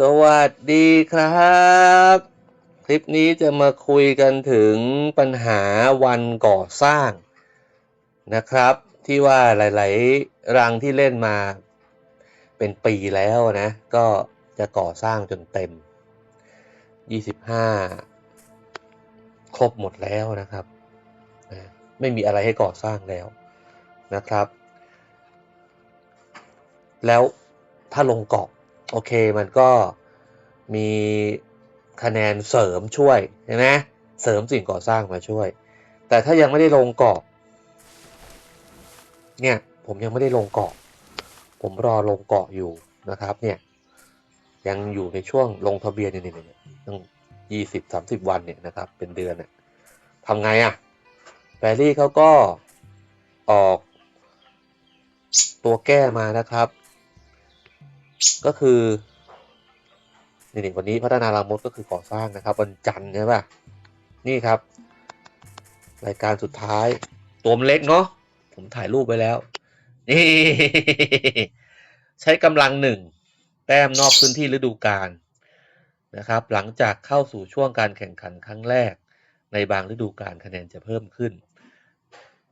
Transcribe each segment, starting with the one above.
สวัสดีครับ คลิปนี้จะมาคุยกันถึงปัญหาวันก่อสร้างนะครับ ที่ว่าหลายๆรังที่เล่นมาเป็นปีแล้วนะ ก็จะก่อสร้างจนเต็ม 25 ครบหมดแล้วนะครับ ไม่มีอะไรให้ก่อสร้างแล้วนะครับ แล้วถ้าลงเกาะ โอเคมันก็มีคะแนนเสริมช่วยใช่ไหมเสริมสิ่งก่อสร้างมาช่วย แต่ถ้ายังไม่ได้ลงเกาะเนี่ยผมยังไม่ได้ลงเกาะ ผมรอลงเกาะอยู่นะครับเนี่ยยังอยู่ในช่วงลงทะเบียนเนี่ยเนี่ยตั้งยี่สิบสามสิบวันเนี่ยนะครับเป็นเดือนเนี่ยทำไงอะ่ะแฟรี่เขาก็ออกตัวแก้มานะครับ ก็คือนี่วันนี้พัฒนารังมดก็คือก่อสร้างนะครับวันจันทร์ใช่ป่ะนี่ครับ รายการสุดท้าย ตัวมันเล็กเนาะผมถ่ายรูปไว้แล้ว นี่ ใช้กำลังหนึ่งแต้มนอกพื้นที่ฤดูกาลนะครับ หลังจากเข้าสู่ช่วงการแข่งขันครั้งแรก ในบางฤดูกาลคะแนนจะเพิ่มขึ้น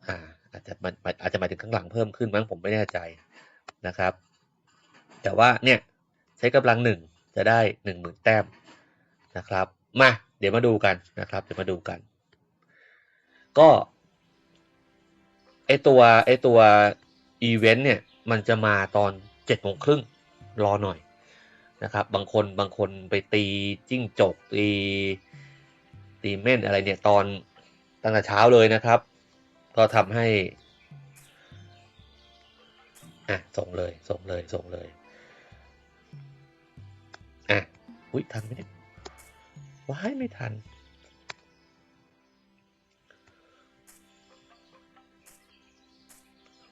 อ่าอาจจะมันอาจจะหมายถึงข้างหลังเพิ่มขึ้นมั้งผมไม่แน่ใจนะครับ แต่ว่าเนี่ยใช้กำลังหนึ่งจะได้หนึ่งหมื่นแต้มนะครับ มาเดี๋ยวมาดูกันนะครับ เดี๋ยวมาดูกัน ก็ไอตัวไอตัวอีเวนต์เนี่ยมันจะมาตอนเจ็ดโมงครึ่งรอหน่อยนะครับ บางคนบางคนไปตีจิ้งจกตีตีเม่นอะไรเนี่ยตอนตั้งแต่เช้าเลยนะครับ ก็ทำให้อะส่งเลยส่งเลยส่งเลย อะอุ้ยทันไหมเนี่ยว้ายไม่ทัน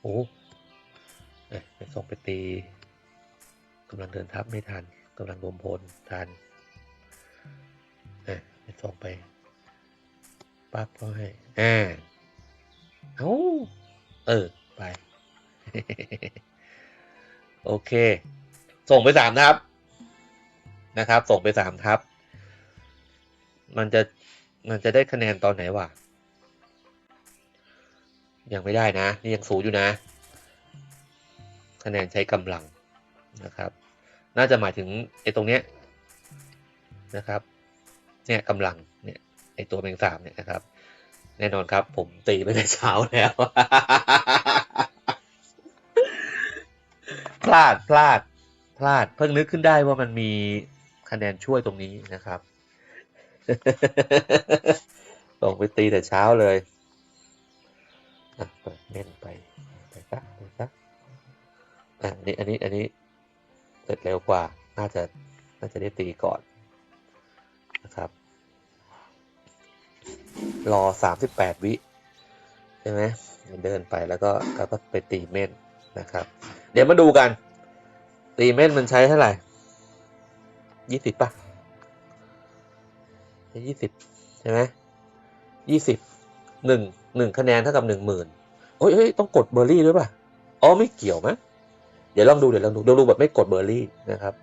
โอ้เอ้ยไปส่งไปตีกำลังเดินทับไม่ทันกำลังรวมพลทันเอ้ยไปส่งไปปั๊บก็ให้อ่าเอ้าเออ ไป โอเค ส่งไปสามทับ นะครับ ส่งไปสามทับ มันจะมันจะได้คะแนนตอนไหนวะยังไม่ได้นะ นี่ยังสูงอยู่นะ คะแนนใช้กำลังนะครับ น่าจะหมายถึงไอ้ตรงเนี้ยนะครับเนี่ยกำลังเนี่ยไอ้ตัวแมงสาบเนี่ยนะครับ แน่นอนครับ ผมตีไปแต่เช้าแล้วพลาดพลาดพลาดเพิ่งนึกขึ้นได้ว่ามันมี คะแนนช่วยตรงนี้นะครับส่งไปตีแต่เช้าเลยเปิดเล่นไปไปซักไปซักอะอันนี้อันนี้อันนี้เสร็จเร็วกว่า น่าจะน่าจะได้ตีก่อนนะครับ รอสามสิบแปดวิใช่ไหมเดินไปแล้วก็แล้วก็ไปตีเม่นนะครับ เดี๋ยวมาดูกัน ตีเม่นมันใช้เท่าไหร่ ยี่สิบป่ะยี่สิบใช่ไหมยี่สิบหนึ่งหนึ่งคะแนนเท่ากับหนึ่งหมื่นโอ้ยเฮ้ยต้องกดเบอร์รี่ด้วยป่ะอ๋อไม่เกี่ยวมั้ยเดี๋ยวลองดูเดี๋ยวลองดูเดี๋ยวดูแบบไม่กดเบอร์รี่นะครับ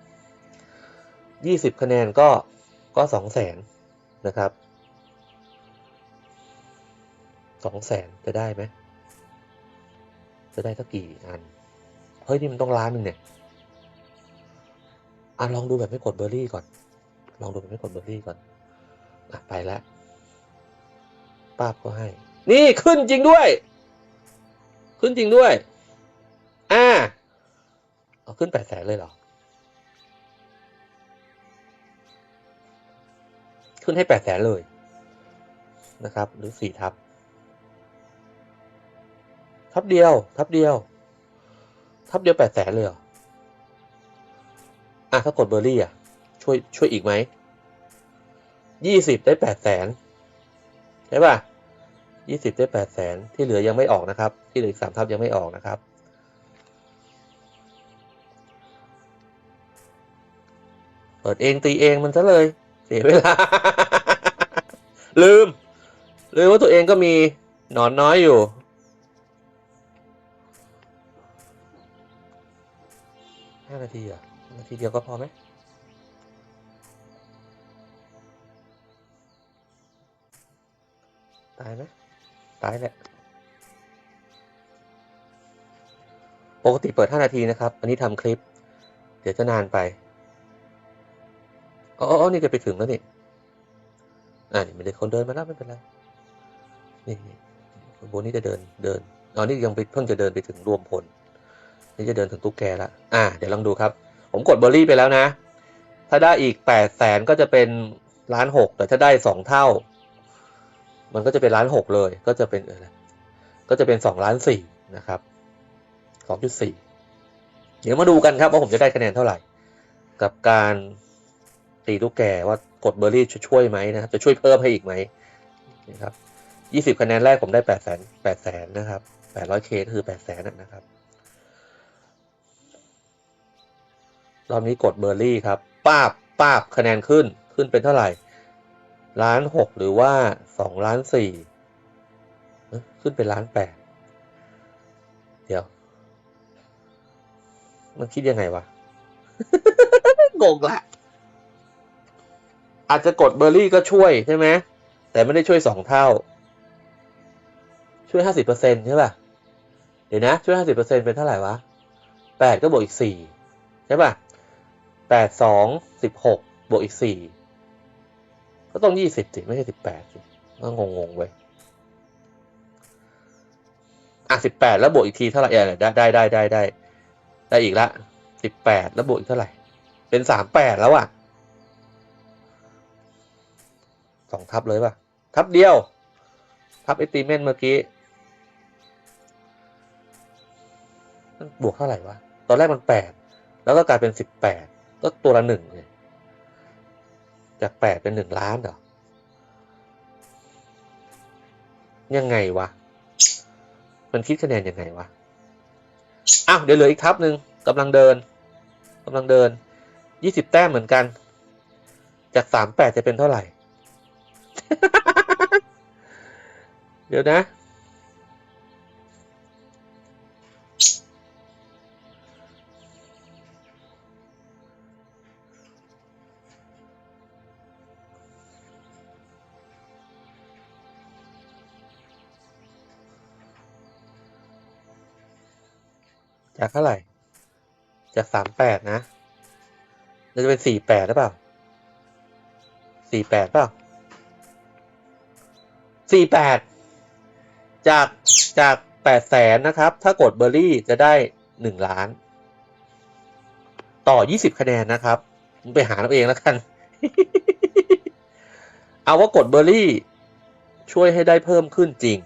ยี่สิบคะแนนก็ก็สองแสนนะครับสองแสนจะได้ไหมจะได้สักกี่อันเฮ้ยนี่มันต้องล้านหนึ่งเนี่ยะลองดูแบบไม่กดเบอร์รี่ก่อน ลองดูแบบไม่กดเบอร์รี่ก่อนอะไปแล้วป้าบก็ให้ นี่ขึ้นจริงด้วย ขึ้นจริงด้วย อ่าเอาขึ้นแปดแสนเลยเหรอ ขึ้นให้แปดแสนเลยนะครับ หรือสี่ทับ ทับเดียว ทับเดียว ทับเดียวแปดแสนเลยเหรอ อะถ้ากดเบอร์รี่อะ ช่วยช่วยอีกไหมยี่สิบได้แปดแสนใช่ป่ะยี่สิบได้แปดแสนที่เหลือยังไม่ออกนะครับ ที่เหลืออีกสามทับยังไม่ออกนะครับ เปิดเองตีเองมันซะเลย เสียเวลา ลืม ลืมว่าตัวเองก็มีหนอนน้อยอยู่ห้านาทีอะ ทีเดียวก็พอไหมตายไหมตายแหละปกติเปิด 5 นาทีนะครับ อันนี้ทำคลิป เดี๋ยวจะนานไปอ๋ออ๋อนี่จะไปถึงแล้วนี่อ่านี่ไม่ได้คนเดินมาแล้วไม่เป็นไร นี่โบนี่จะเดินเดินอ๋อนี่ยังไปเพิ่งจะเดินไปถึงรวมพลนี่จะเดินถึงตุ๊กแกละอ่า เดี๋ยวลองดูครับ ผมกดเบอร์รี่ไปแล้วนะ ถ้าได้อีกแปดแสนก็จะเป็นล้านหกแต่ถ้าได้สองเท่า มันก็จะเป็นล้านหกเลย ก็จะเป็นอะไรก็จะเป็นสองล้านสี่นะครับสองจุดสี่เดี๋ยวมาดูกันครับว่าผมจะได้คะแนนเท่าไหร่ กับการตีลูกแกว่ากดเบอร์รี่จะช่วยไหมนะครับ จะช่วยเพิ่มให้อีกไหมนะครับยี่สิบคะแนนแรกผมได้แปดแสนแปดแสนนะครับแปดร้อยเคคือแปดแสนนะครับ รอบนี้กดเบอร์รี่ครับป้าบป้าบคะแนนขึ้นขึ้นเป็นเท่าไหร่ล้านหกหรือว่าสองล้านสี่ขึ้นเป็นล้านแปดเดี๋ยว มันคิดยังไงวะงงละอาจจะกดเบอร์รี่ก็ช่วยใช่ไหมแต่ไม่ได้ช่วยสองเท่า ช่วยห้าสิบเปอร์เซ็นใช่ป่ะ เดี๋ยวนะ ช่วยห้าสิบเปอร์เซ็นเป็นเท่าไหร่วะแปดก็บวกอีกสี่ใช่ป่ะ แปดสองสิบหกบวกอีกสี่ก็ต้องยี่สิบสิไม่ใช่สิบแปดสิก็งงงๆเว้อะสิบแปดแล้วบวกอีกทีเท่าไหร่เออได้ได้ได้ได้ได้ได้อีกละสิบแปดแล้วบวกอีกเท่าไหร่ เป็นสามแปดแล้วอะสองทับเลยป่ะ ทับเดียว ทับเอติเมนเมื่อกี้บวกเท่าไหร่วะ ตอนแรกมันแปดแล้วก็กลายเป็นสิบแปด ก็ตัวละหนึ่งเลยจากแปดเป็นหนึ่งล้านเหรอ ยังไงวะ มันคิดคะแนนยังไงวะ อ้าว เดี๋ยวเหลืออีกทับหนึ่งกำลังเดินกำลังเดินยี่สิบแต้มเหมือนกัน จากสามแปดจะเป็นเท่าไหร่ เดี๋ยวนะ จากเท่าไหร่ จากสามแปดนะเราจะเป็นสี่แปดหรือเปล่าสี่แปดเปล่าสี่แปดจากจากแปดแสนนะครับ ถ้ากดเบอร์รี่จะได้หนึ่งล้าน ต่อยี่สิบคะแนนนะครับไปหาเราเองแล้วกัน เอาว่ากดเบอร์รี่ ช่วยให้ได้เพิ่มขึ้นจริง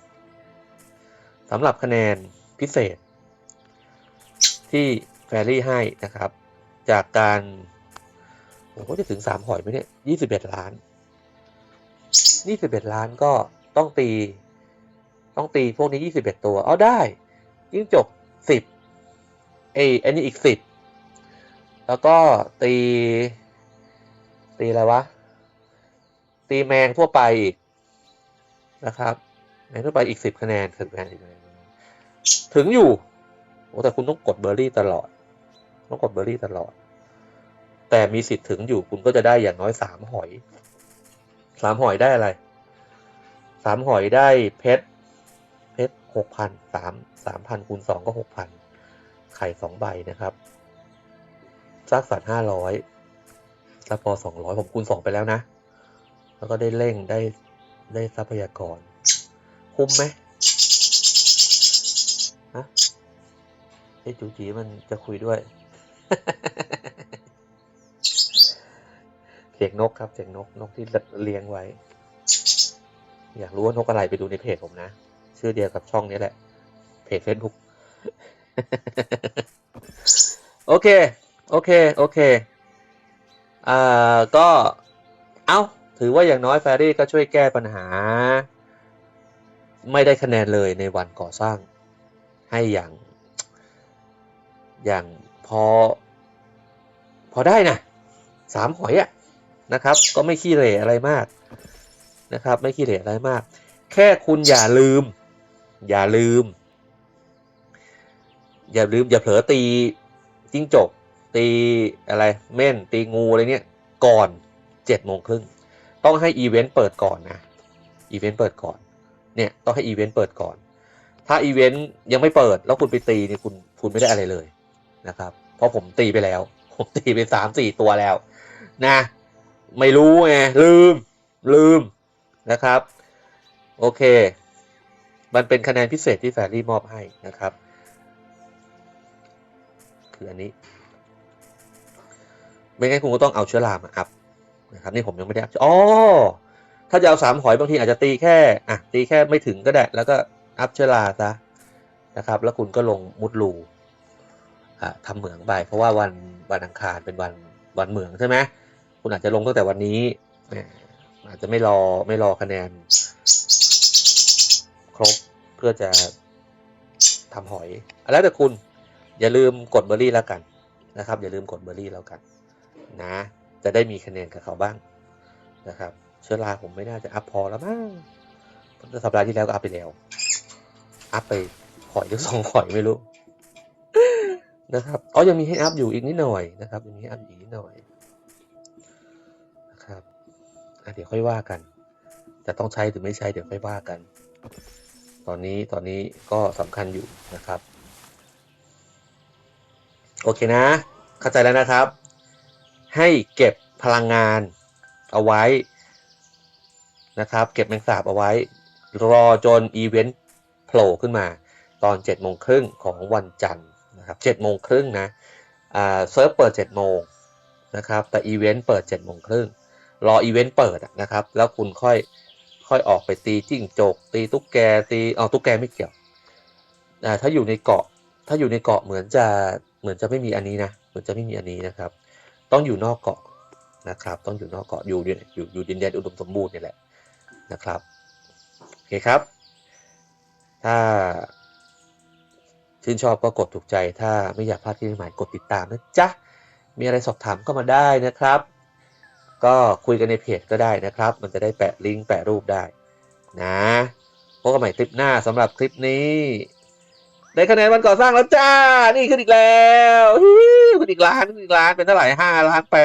สำหรับคะแนนพิเศษ ที่แฟรี่ให้นะครับ จากการผมก็จะถึงสามหอยไหมเนี่ยยี่สิบเอ็ดล้านยี่สิบเอ็ดล้านก็ต้องตี ต้องตีพวกนี้ยี่สิบเอ็ดตัวเอาได้ ยิ่งจบสิบเออันนี้อีกสิบแล้วก็ตี ตีอะไรวะ ตีแมงทั่วไปอีกนะครับแมงทั่วไปอีกสิบคะแนนถึงแมงอีกถึงอยู่ โอ้แต่คุณต้องกดเบอร์รี่ตลอด ต้องกดเบอร์รี่ตลอด แต่มีสิทธิ์ถึงอยู่คุณก็จะได้อย่างน้อยสามหอยสามหอยได้อะไรสามหอยได้เพชรเพชรหกพันสามสามพันคูณสองก็หกพันไข่สองใบนะครับซากสัตว์ห้าร้อยสปอสองร้อยผมคูณสองไปแล้วนะ แล้วก็ได้เร่งได้ได้ทรัพยากร คุ้มไหมฮะ อ้จูจีมันจะคุยด้วย เสียงนกครับ เสียงนกนกที่เลี้ยงไว้ อยากรู้ว่านกอะไรไปดูในเพจผมนะ ชื่อเดียวกับช่องนี้แหละ เพจ Facebook โอเค โอเค โอเค อ่า ก็ เอา้า ถือว่าอย่างน้อยแฟรี่ก็ช่วยแก้ปัญหา ไม่ได้คะแนนเลยในวันก่อสร้าง ให้อย่าง อย่างพอ พอได้นะสามหอยอะนะครับ ก็ไม่ขี้เหร่อะไรมากนะครับ ไม่ขี้เหร่อะไรมาก แค่คุณอย่าลืม อย่าลืม อย่าลืม อย่าเผลอตีจิ้งจกตีอะไรเม่นตีงูอะไรเนี่ยก่อนเจ็ดโมงครึ่งต้องให้อีเวนต์เปิดก่อนนะอีเวนต์เปิดก่อนเนี่ยต้องให้อีเวนต์เปิดก่อน ถ้าอีเวนต์ยังไม่เปิดแล้วคุณไปตีนี่คุณคุณไม่ได้อะไรเลย นะครับ เพราะผมตีไปแล้ว ผมตีไปสามสี่ตัวแล้ว นะ ไม่รู้ไงลืม ลืมนะครับ โอเค มันเป็นคะแนนพิเศษที่แฟรี่มอบให้นะครับ คืออันนี้ ไม่งั้นคุณก็ต้องเอาเชื้อรามาอัพนะครับ นี่ผมยังไม่ได้อัพอ๋อถ้าจะเอาสามหอยบางทีอาจจะตีแค่อะตีแค่ไม่ถึงก็ได้ แล้วก็อัพเชื้อราซะนะครับ แล้วคุณก็ลงมุดรู ทำเหมืองไป เพราะว่าวันวันอังคารเป็นวันวันเหมืองใช่ไหมคุณอาจจะลงตั้งแต่วันนี้อาจจะไม่รอไม่รอคะแนน ครบเพื่อจะทำหอยอแล้วแต่คุณอย่าลืมกดเบอร์รี่แล้วกันนะครับ อย่าลืมกดเบอร์รี่แล้วกันนะ จะได้มีคะแนนกับเขาบ้างนะครับ เชื้อราผมไม่น่าจะอัพพอแล้วมั้งสัปดาห์ที่แล้วก็อัพไปแล้ว อัพไปหอยหรือสองหอยไม่รู้ นะครับอ๋อยังมีให้อัพอยู่อีกนิดหน่อยนะครับยังมีให้อัพอีกนิดหน่อยนะครับเดี๋ยวค่อยว่ากัน จะต้องใช้หรือไม่ใช้เดี๋ยวค่อยว่ากัน ตอนนี้ตอนนี้ก็สำคัญอยู่นะครับ โอเคนะ เข้าใจแล้วนะครับ ให้เก็บพลังงานเอาไว้นะครับ เก็บแมงสาบเอาไว้ รอจนอีเวนต์โผล่ขึ้นมา ตอน7จ็ดโมงครึ่งของวันจันทร์ นะครับเจ็ดโมงครึ่งนะเซิร์ฟเปิด7จ็ดโมงนะครับแต่อีเวนต์เปิด7จ็ดโมงครึ่งรออีเวนต์เปิดนะครับ แล้วคุณค่อยค่อยออกไปตีจิ้งจก ตีตุ๊กแกตีเอ๋อตุ๊กแกไม่เกี่ยวถ้าอยู่ในเกาะถ้าอยู่ในเกาะเหมือนจะเหมือนจะไม่มีอันนี้นะเหมือนจะไม่มีอันนี้นะครับ ต้องอยู่นอกเกาะนะครับ ต้องอยู่นอกเกาะอยู่อยู่อยู่ดินแดนอุดมสมบูรณ์นี่แหละนะครับโอเคครับ ถ้า ชื่นชอบก็กดถูกใจถ้าไม่อยากพลาดที่ใหม่กดติดตามนะจ๊ะ มีอะไรสอบถามก็มาได้นะครับ ก็คุยกันในเพจก็ได้นะครับ มันจะได้แปะลิงก์แปะรูปได้นะพบกันใหม่คลิปหน้าสำหรับคลิปนี้ ได้คะแนนวันก่อสร้างแล้วจ้า นี่ขึ้นอีกแล้วฮิ้วขึ้นอีกล้านขึ้นอีกล้านเป็นเท่าไหร่ห้าล้านแป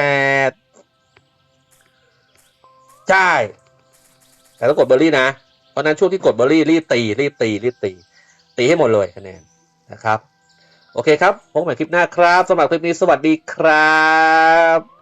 ดใช่แต่ต้องกดเบอร์รี่นะ เพราะฉะนั้นช่วงที่กดเบอร์รี่รีบตีรีบตีรีบตี ตีให้หมดเลยคะแนน นะครับ โอเคครับพบกันใหม่คลิปหน้าครับสำหรับคลิปนี้สวัสดีครับ